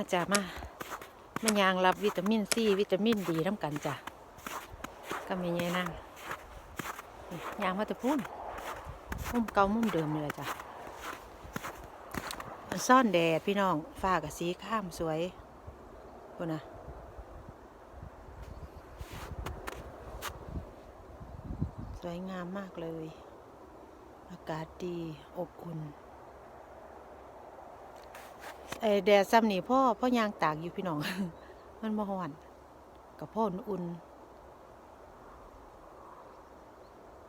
มาจ้ามามันยางรับวิตามินซีวิตามินดีน้ำกันจ้ะก็มีเงนั่งยางมาตะพูนมุมเก่ามุมเดิมนี่แหละจ้ะมันซ่อนแดดพี่น้องฟ้ากับสีข้ามสวยพูนะสวยงามมากเลย อากาศดีอบอุ่น ไอแดดซ้ำนี่พ่อพ่อยางตากอยู่พี่น้อง มันบ่ฮ้อนกับพ่ออุ่นๆ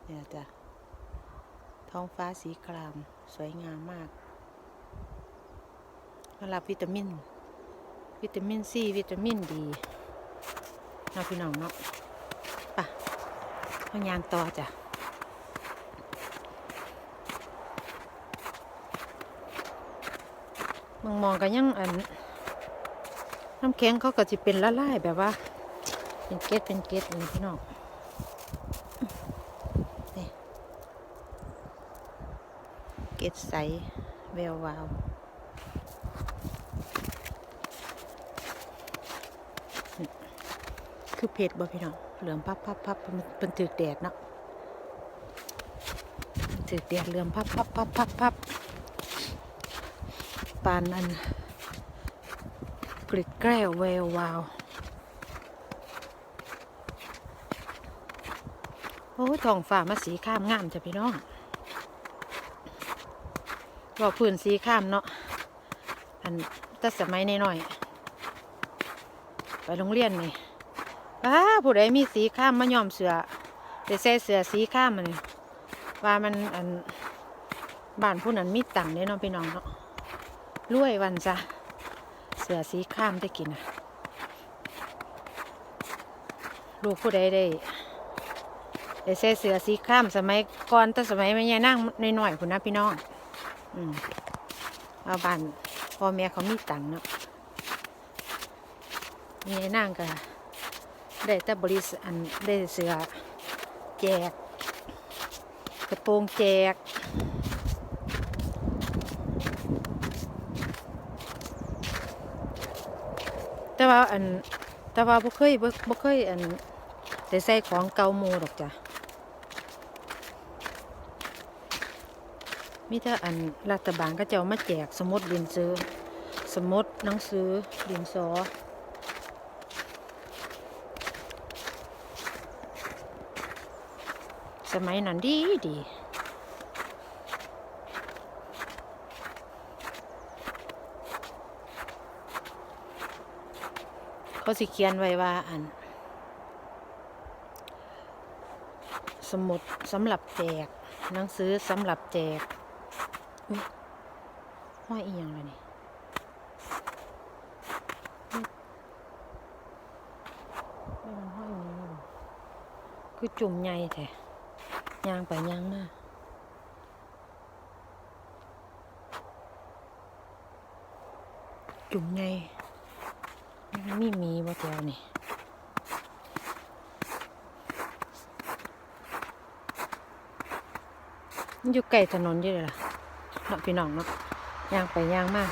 เนี่ยจ้ะท้องฟ้าสีคราม สวยงามมากมารับวิตามิน วิตามินซีวิตามินดีเนาะพี่น้องเนาะไปะพ่อยางต่อจ้ะ มองมองกันยังอันน้ำแข็งเขาก็จะเป็นละลายแบบว่า เป็นเกล็ดเป็นเกล็ดนี่พี่น้องนี่เกล็ดใสแวววาวนี่คือเผ็ดบ่พี่น้องเหลืองพับพับพับเป็นถือแดดเนาะถือแดดเหลืองพับพับพับพับพับ ปานอันกริดแกล้วแวววาว โอ้ทองฟ้ามาสีข้ามงามจ้ะพี่น้องบอกพื้นสีข้ามเนาะ อันแต่สมัยน้อยๆไปโรงเรียนนี่อ้าผู้ใดมีสีข้ามมาย่อมเสือได้ใส่เสือสีข้ามมันนี่ว่ามันอันบ้านผู้นั้นมีตังค์เด้เนาะพี่น้องเนาะ รวยวันจ้ะเสือสีข้ามได้กินนะลูกผู้ใดได้ได้ใส่เสือสีข้ามสมัยก่อนแต่สมัยไม่ยนั่งน้อยๆคุณนะพี่น้องอืมเอาบ้านพ่อแม่เขามีตังเนาะมีนั่งก็ได้แต่บริษัทอันได้เสือแจก กระโปรงแจก แต่ว่าอันแต่ว่าบ่เคยบ่บ่เคยอันได้ใส่ของเก่าหมูดอกจ้ะมีแต่อันรัฐบาลก็จะเอามาแจกสมุดเรียนซื้อ สมุดหนังสือเรียนสอสมัยนั้นดีดี เขาสิเขียนไว้ว่าอัน สมุดสำหรับแจก หนังสือสำหรับแจกห้อยอีหยังเลยนี่ห้อยนี้คือจุ่มใหญ่แท้ยางไปยางมาจุ่มใหญ่ มีมีบ่แถวนี่อยู่ใกล้ถนนอยู่เลยล่ะเนาะพี่น้องเนาะย่างไปย่างมาก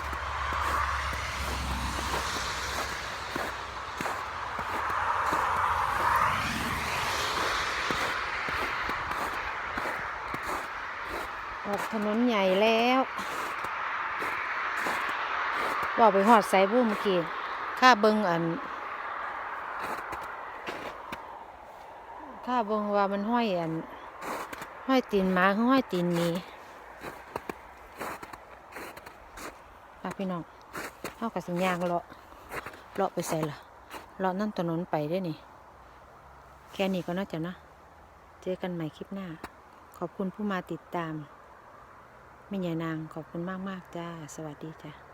ออกถนนใหญ่แล้วบอกไปหอดไซบูเมื่อกี้ ข้าเบิงอันข้าเบิงว่ามันห้อยอัน ห้อยตีนหมาห้อยตีนหมีพาพี่น้องเอากับสัญญางเลาะเลาะไปใส่ละเลาะนั่นถนนไปได้นี่ แค่นี้ก็น่าจะนะ เจอกันใหม่คลิปหน้า ขอบคุณผู้มาติดตามไม่ใหญ่นางขอบคุณมาก ๆ จ้า สวัสดีจ้า